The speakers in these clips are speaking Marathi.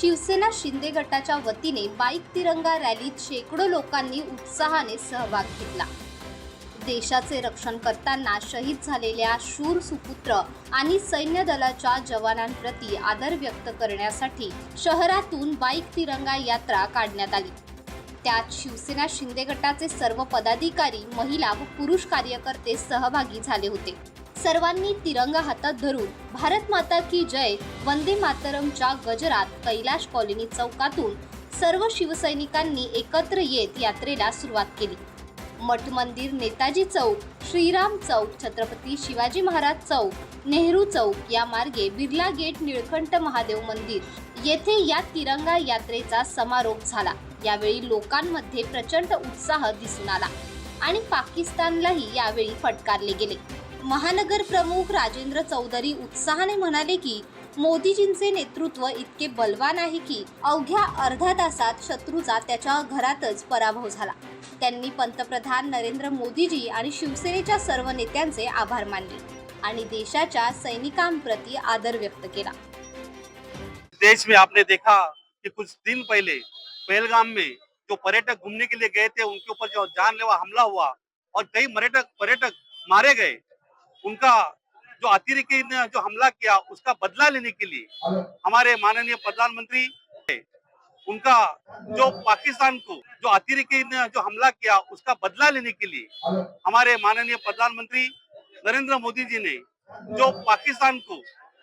शिवसेना शिंदे गटाच्या वतीने बाईक तिरंगा रॅलीत शेकडो लोकांनी उत्साहाने सहभाग घेतला. देशाचे रक्षण करताना शहीद झालेल्या शूर सुपुत्र आणि सैन्य दलाच्या जवानांप्रती आदर व्यक्त करण्यासाठी शहरातून बाईक तिरंगा यात्रा काढण्यात आली. त्यात शिवसेना शिंदे गटाचे सर्व पदाधिकारी महिला व पुरुष कार्यकर्ते सहभागी झाले होते. सर्वांनी तिरंगा हातात धरून भारत माता की जय वंदे मातरमच्या गजरात कैलाश कॉलनी चौकातून सर्व शिवसैनिकांनी एकत्र येत यात्रेला सुरुवात केली. मठ मंदिर नेताजी चौक श्रीराम चौक छत्रपती शिवाजी महाराज चौक नेहरू चौक या मार्गे बिर्ला गेट निळकंठ महादेव मंदिर येथे या तिरंगा यात्रेचा समारोप झाला. यावेळी लोकांमध्ये प्रचंड उत्साह दिसून आला आणि पाकिस्तानलाही यावेळी फटकारले गेले. महानगर प्रमुख राजेंद्र चौधरी उत्साहाने म्हणाले की मोदीजींचे नेतृत्व इतके बलवान आहे की अवघ्या अर्ध्या तासात शत्रूचा त्याच्या घरातच पराभव झाला. त्यांनी पंतप्रधान नरेंद्र मोदीजी आणि शिवसेनेच्या सर्व नेत्यांचे आभार मानले आणि देशाच्या सैनिकांप्रती आदर व्यक्त केला. देश में आपने देखा कि कुछ दिन पहले पहलगाम में जो पर्यटक घूमने के लिए गए थे उनके ऊपर जो जानलेवा हमला हुआ और कई पर्यटक पर्यटक मारे गए। उनका जो अतिरेकी ने जो हमला किया, उसका बदला लेने के लिए हमारे माननीय प्रधानमंत्री उनका जो पाकिस्तान को जो अतिरेकी ने जो हमला किया, उसका बदला लेने के लिए हमारे माननीय प्रधानमंत्री नरेंद्र मोदी जी ने जो पाकिस्तान को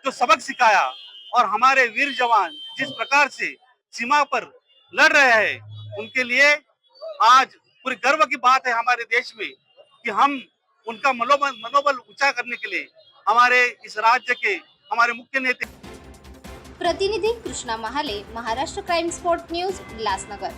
जो सबक सिखाया और हमारे वीर जवान जिस प्रकार से सीमा पर लड़ रहे हैं, उनके लिए आज पूरी गर्व की बात है हमारे देश में कि हम उनका मनोबल मनोबल ऊंचा करने के लिए हमारे इस राज्य के हमारे मुख्य नेता। प्रतिनिधी Krishna Mahale Maharashtra crime spot news Ulhasnagar